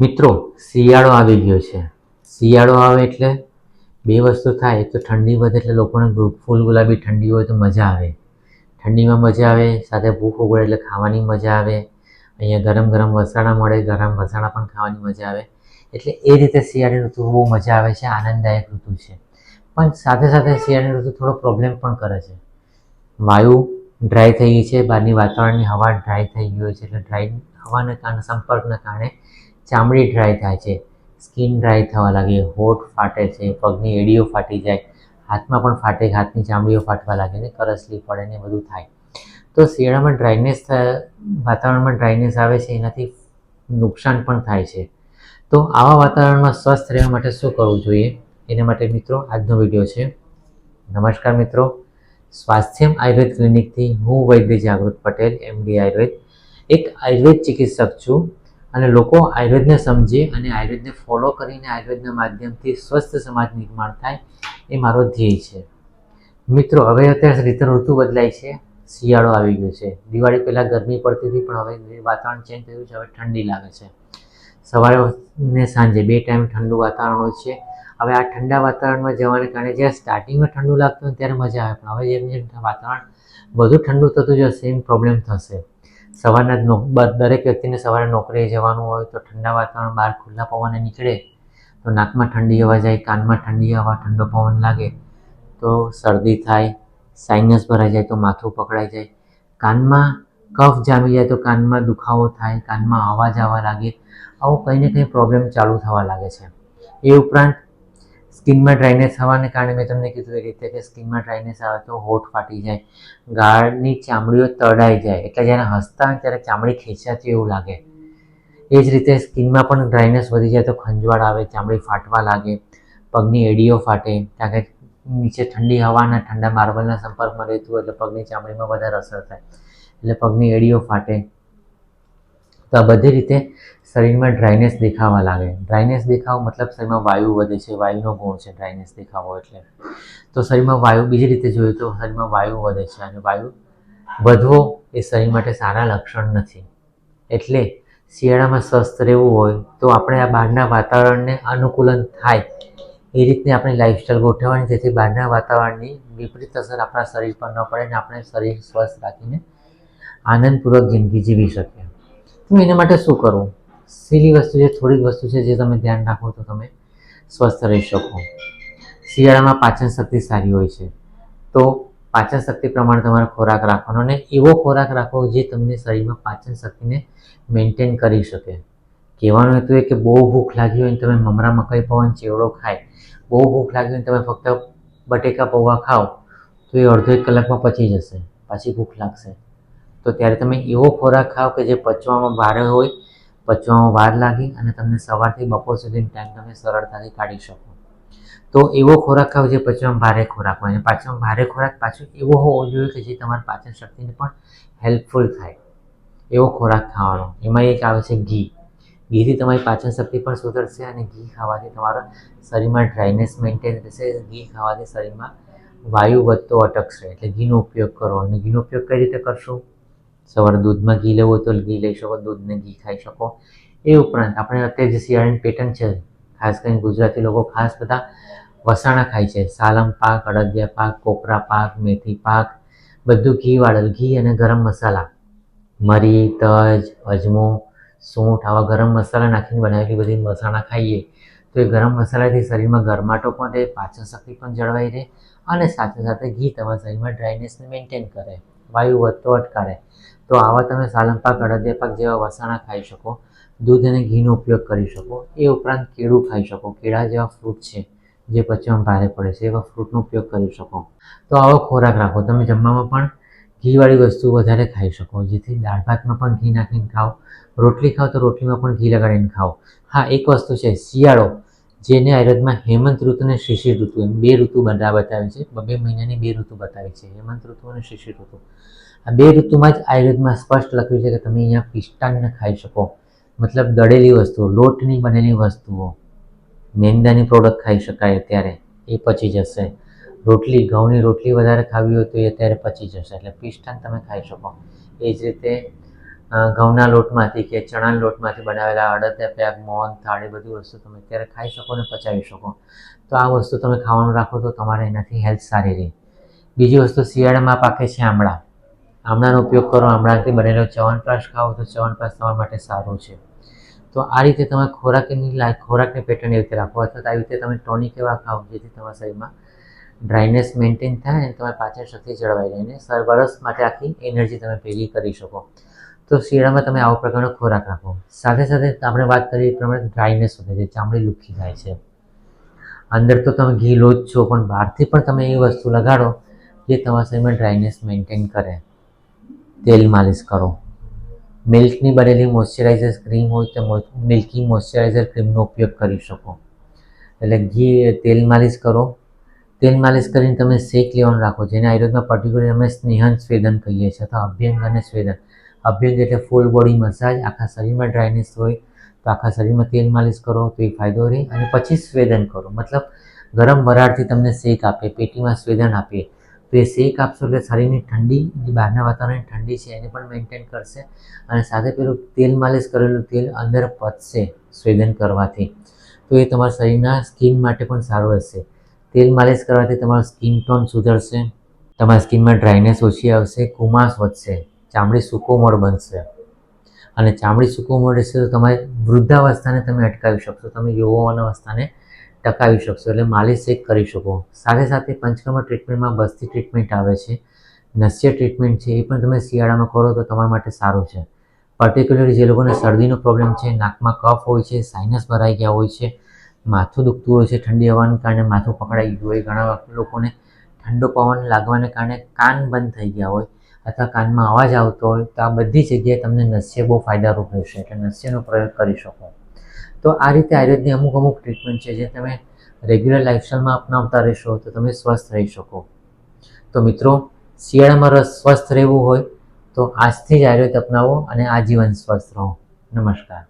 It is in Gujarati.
મિત્રો, શિયાળો આવી ગયો છે. શિયાળો આવે એટલે બે વસ્તુ થાય. તો ઠંડી વધે એટલે લોકોને ફૂલ ગુલાબી ઠંડી હોય તો મજા આવે. ઠંડીમાં મજા આવે, સાથે ભૂખ ઉગડે એટલે ખાવાની મજા આવે. અહીંયા ગરમ ગરમ વસાણા મળે, ગરમ વસાણા પણ ખાવાની મજા આવે. એટલે એ રીતે શિયાળાની ઋતુ બહુ મજા આવે છે, આનંદદાયક ઋતુ છે. પણ સાથે સાથે શિયાળાની ઋતુ થોડો પ્રોબ્લેમ પણ કરે છે. વાયુ ડ્રાય થઈ ગઈ છે, બહારની વાતાવરણની હવા ડ્રાય થઈ ગયો છે. એટલે ડ્રાય હવાના કારણે, સંપર્કના કારણે ચામડી ડ્રાય થાય છે સ્કિન ડ્રાય થવા લાગે, હોઠ ફાટે છે, પગની એડીઓ ફાટી જાય, હાથમાં પણ ફાટે, હાથની ચામડીઓ ફાટવા લાગે ને કરસલી પડે ને બધું થાય. તો શિયાળામાં ડ્રાયનેસ વાતાવરણમાં ડ્રાયનેસ આવે છે, એનાથી નુકસાન પણ થાય છે. તો આવા વાતાવરણમાં સ્વસ્થ રહેવા માટે શું કરવું જોઈએ? એના માટે મિત્રો, આજનો વીડિયો છે. નમસ્કાર મિત્રો. સ્વાસ્થ્યમ આયુર્વેદ ક્લિનિકથી હું વૈદ્ય જાગૃત પટેલ એમડી આયુર્વેદ. એક આયુર્વેદ ચિકિત્સક છું. અને લોકો આયુર્વેદને સમજે અને આયુર્વેદને ફોલો કરીને આયુર્વેદના માધ્યમથી સ્વસ્થ સમાજ નિર્માણ થાય એ મારો ધ્યેય છે. મિત્રો, હવે અત્યારે રીતે ઋતુ બદલાય છે. શિયાળો આવી ગયો છે. દિવાળી પહેલાં ગરમી પડતી હતી, પણ હવે વાતાવરણ ચેન્જ થયું છે. હવે ઠંડી લાગે છે. સવારે ને સાંજે બે ટાઈમ ઠંડુ વાતાવરણ હોય છે. હવે આ ઠંડા વાતાવરણમાં જવાને કારણે જ્યારે સ્ટાર્ટિંગમાં ઠંડુ લાગતું હોય ત્યારે મજા આવે, પણ હવે જેમ જેમ વાતાવરણ વધુ ઠંડુ થતું જશે, એમ પ્રોબ્લેમ થશે. સવારના દરેક વ્યક્તિને સવારે નોકરીએ જવાનું હોય તો ઠંડા વાતાવરણ બહાર ખુલ્લા પવને નીકળે, તો નાકમાં ઠંડી હવા જાય, કાનમાં ઠંડી હવા, ઠંડો પવન લાગે, તો શરદી થાય સાઇનસ ભરાઈ જાય, તો માથું પકડાઈ જાય. કાનમાં કફ જામી જાય તો કાનમાં દુખાવો થાય, કાનમાં અવાજ આવવા લાગે, આવો કંઈ ને કંઈ પ્રોબ્લેમ ચાલુ થવા લાગે છે. એ ઉપરાંત સ્કિનમાં ડ્રાયનેસ થવાને કારણે મેં તમને કીધું એ રીતે કે સ્કિનમાં ડ્રાયનેસ આવે તો હોઠ ફાટી જાય, ગાળની ચામડીઓ તડાઈ જાય, એટલે જ્યારે હસતા ત્યારે ચામડી ખેંચાતી એવું લાગે. એ જ રીતે સ્કિનમાં પણ ડ્રાયનેસ વધી જાય તો ખંજવાળ આવે, ચામડી ફાટવા લાગે, પગની એડીઓ ફાટે, કારણ કે નીચે ઠંડી હવાના ઠંડા માર્બલના સંપર્કમાં રહેતું એટલે પગની ચામડીમાં વધારે અસર થાય, એટલે પગની એડીઓ ફાટે. તો આ બધી રીતે શરીરમાં ડ્રાયનેસ દેખાવા લાગે. ડ્રાયનેસ દેખાવો મતલબ શરીરમાં વાયુ વધે છે, વાયુનો ગુણ છે ડ્રાયનેસ દેખાવો એટલે. તો શરીરમાં વાયુ બીજી રીતે જોઈએ તો શરીરમાં વાયુ વધે છે અને વાયુ વધવો એ શરીર માટે સારા લક્ષણ નથી. એટલે શિયાળામાં સ્વસ્થ રહેવું હોય તો આપણે આ બહારના વાતાવરણને અનુકૂલન થાય એ રીતની આપણી લાઈફસ્ટાઈલ ગોઠવવાની, જેથી બહારના વાતાવરણની વિપરીત અસર આપણા શરીર પર ન પડે અને આપણે શરીર સ્વસ્થ રાખીને આનંદપૂર્વક જિંદગી જીવી શકીએ. તો એના માટે શું કરવું સીલી વસ્તુ છે, થોડીક વસ્તુ છે જે તમે ધ્યાન રાખો તો તમે સ્વસ્થ રહી શકો. શિયાળામાં પાચન શક્તિ સારી હોય છે. તો પાચન શક્તિ પ્રમાણે તમારે ખોરાક રાખવાનો અને એવો ખોરાક રાખવો જે તમને શરીરમાં પાચન શક્તિને મેન્ટેન કરી શકે. કહેવાનું હતું એ કે બહુ ભૂખ લાગી હોય ને તમે મમરા મકાઈ પવન ચેવડો ખાય, બહુ ભૂખ લાગી હોય તમે ફક્ત બટેકા પૌવા ખાઓ, તો એ અડધો એક કલાકમાં પચી જશે, પાછી ભૂખ લાગશે. તો ત્યારે તમે એવો ખોરાક ખાઓ કે જે પચવામાં ભારે હોય, પચવામાં વાર લાગે અને તમને સવારથી બપોર સુધીનો ટાઈમ તમે સરળતાથી કાઢી શકો. તો એવો ખોરાક ખાવ જે પચવામાં ભારે ખોરાક હોય. અને પાછવામાં ભારે ખોરાક પાછો એવો હોવો જોઈએ કે જે તમારી પાચન શક્તિને પણ હેલ્પફુલ થાય. એવો ખોરાક ખાવાનો. એમાં એક આવે છે ઘી. ઘીથી તમારી પાચન શક્તિ પણ સુધરશે અને ઘી ખાવાથી તમારા શરીરમાં ડ્રાયનેસ મેન્ટેન રહેશે. ઘી ખાવાથી શરીરમાં વાયુ વધતો અટકશે. એટલે ઘીનો ઉપયોગ કરો અને ઘીનો ઉપયોગ કઈ રીતે કરશો? સવારે દૂધમાં ઘી લેવું તો ઘી લઈ શકો, દૂધને ઘી ખાઈ શકો. એ ઉપરાંત આપણે અત્યારે જે શિયાળાની પેટર્ન છે, ખાસ કરીને ગુજરાતી લોકો ખાસ બધા વસાણા ખાય છે. સાલમ પાક, અડદિયા પાક, કોપરા પાક, મેથી પાક, બધું ઘી વાળેલ ઘી અને ગરમ મસાલા. મરી, તજ, અજમો, સૂંઠ, આવા ગરમ મસાલા નાખીને બનાવેલી બધી મસાલા ખાઈએ તો એ ગરમ મસાલાથી શરીરમાં ગરમાટો પણ રહે પાચન શક્તિ પણ જળવાઈ રહે અને સાથે સાથે ઘી તમારા શરીરમાં ડ્રાયનેસને મેન્ટેન કરે. વાયુ વધતો અટકાવે તો આવા તમે સાલમ પાક પાક જેવા વસાણા ખાઈ શકો, દૂધ અને ઘીનો ઉપયોગ કરી શકો, એ ઉપરાંત કેળું ખાઈ શકો, કેળા જેવા ફ્રૂટ છે, જે પચવામાં ભારે પડે છે, એવા ફ્રૂટનો ઉપયોગ કરી શકો. તો આવો ખોરાક રાખો. તમે જમવામાં પણ ઘીવાળી વસ્તુ વધારે ખાઈ શકો, જેથી દાળ ભાતમાં પણ ઘી નાખીને ખાઓ, રોટલી ખાઓ તો રોટલીમાં પણ ઘી લગાડીને ખાઓ. હા, એક વસ્તુ છે, શિયાળો, જેને આયુર્વેદમાં હેમંત ઋતુ અને શિશિર ઋતુ એમ બે ઋતુ બધા બતાવે છે, બે મહિનાની બે ઋતુ બતાવી છે, હેમંત ઋતુ અને શિશિર ઋતુ. આ બે ઋતુમાં જ આયુર્વેદમાં સ્પષ્ટ લખ્યું છે કે તમે અહીંયા પિષ્ટાન્ન ખાઈ શકો. મતલબ દળેલી વસ્તુઓ, લોટની બનેલી વસ્તુઓ. મેંદાની પ્રોડક્ટ ખાઈ શકાય અત્યારે, એ પચી જશે. રોટલી, ઘઉંની રોટલી વધારે ખાવી હોય તો એ અત્યારે પચી જશે. એટલે પિષ્ટાન તમે ખાઈ શકો. એ જ રીતે ઘઉંના લોટમાંથી કે ચણાના લોટમાંથી બનાવેલા અડદના પ્યાગ મોહન, થાળ એ બધી વસ્તુ તમે અત્યારે ખાઈ શકો ને પચાવી શકો. તો આ વસ્તુ તમે ખાવાનું રાખો તો તમારે એનાથી હેલ્થ સારી રહે. બીજી વસ્તુ શિયાળામાં પાકે છે આમળા. આમળાનો ઉપયોગ કરો આમળાથી બનેલો ચ્યવનપ્રાશ ખાઓ તો ચ્યવનપ્રાશ તમારા માટે સારું છે. તો આ રીતે તમે ખોરાકની ખોરાકની પેટર્ન એવી રીતે રાખો અથવા આવી રીતે તમે ટોનિક એવા ખાઓ જેથી તમારા શરીરમાં ડ્રાયનેસ મેન્ટેન થાય અને તમારી પાચન શક્તિ જળવાઈ રહે અને સર વરસ માટે આખી એનર્જી તમે ભેગી કરી શકો. તો શિયાળામાં તમે આવો પ્રકારનો ખોરાક રાખો. સાથે સાથે આપણે વાત કરીએ પ્રમાણે ડ્રાયનેસ વધે છે, ચામડી લુખી થાય છે. અંદર તો તમે ઘી લો જ છો, પણ બહારથી પણ તમે એ વસ્તુ લગાડો જે તમારા શરીરમાં ડ્રાયનેસ મેન્ટેન કરે. તેલ માલિશ કરો. મિલ્કની બનેલી મોઇશ્ચરાઇઝર ક્રીમ હોય તો મિલ્કી મોઇશ્ચરાઇઝર ક્રીમનો ઉપયોગ કરી શકો. એટલે ઘી તેલ માલિશ કરો. તેલ માલિશ કરીને તમે શેક લેવાનું રાખો, જેને આયુર્વેદમાં પર્ટિક્યુલર અમે સ્નેહન સ્વેદન કહીએ છીએ અથવા અભ્યંગ અને સ્વેદન. અભ્યંગ એટલે ફૂલ બોડી મસાજ આખા શરીરમાં ડ્રાયનેસ હોય તો આખા શરીરમાં તેલ માલિશ કરો, તો એ ફાયદો રહે. અને પછી સ્વેદન કરો. મતલબ ગરમ વરાળથી તમને શેક આપે, પેટીમાં સ્વેદન આપીએ તો એ શેક આપશો એટલે શરીરની ઠંડી, જે બહારના વાતાવરણની ઠંડી છે, એને પણ મેન્ટેન કરશે. અને સાથે પેલું તેલ માલિશ કરેલું તેલ અંદર પચશે, સ્વેદન કરવાથી. તો એ તમારા શરીરના સ્કિન માટે પણ સારું રહેશે. તેલ માલિશ કરવાથી તમારો સ્કિન ટોન સુધરશે, તમારા સ્કિનમાં ડ્રાયનેસ ઓછી આવશે, કુમાસ વધશે, ચામડી સુકોમળ બનશે. અને ચામડી સુકોમળ રહેશે તો તમારી વૃદ્ધાવસ્થાને તમે અટકાવી શકશો. તમે યુવાન અવસ્થાને ટકાવી શકશો એટલે માલિશ એક કરી શકો. સાથે સાથે પંચકર્મ ટ્રીટમેન્ટમાં બસથી ટ્રીટમેન્ટ આવે છે, નસ્ય ટ્રીટમેન્ટ છે, એ પણ તમે શિયાળામાં કરો તો તમારા માટે સારું છે. પર્ટિક્યુલરલી જે લોકોને શરદીનો પ્રોબ્લેમ છે, નાકમાં કફ હોય છે સાઇનસ ભરાઈ ગયા હોય છે, માથું દુખતું હોય છે, ઠંડી હવાને કારણે માથું પકડાઈ ગયું હોય, ઘણા લોકોને ઠંડો પવન લાગવાને કારણે કાન બંધ થઈ ગયા હોય અથવા કાનમાં અવાજ આવતો હોય તો આ બધી જગ્યાએ તમને નસ્ય બહુ ફાયદારૂપ રહેશે, એટલે નસ્યનો પ્રયોગ કરી શકો. તો આ રીતે આયુર્વેદની અમુક અમુક ટ્રીટમેન્ટ છે જે તમે રેગ્યુલર લાઇફસ્ટાઈલમાં અપનાવતા રહેશો, તો તમે સ્વસ્થ રહી શકો. તો મિત્રો, શિયાળામાં રસ સ્વસ્થ રહેવું હોય, તો આજથી જ આયુર્વેદ અપનાવો અને આજીવન સ્વસ્થ રહો. નમસ્કાર.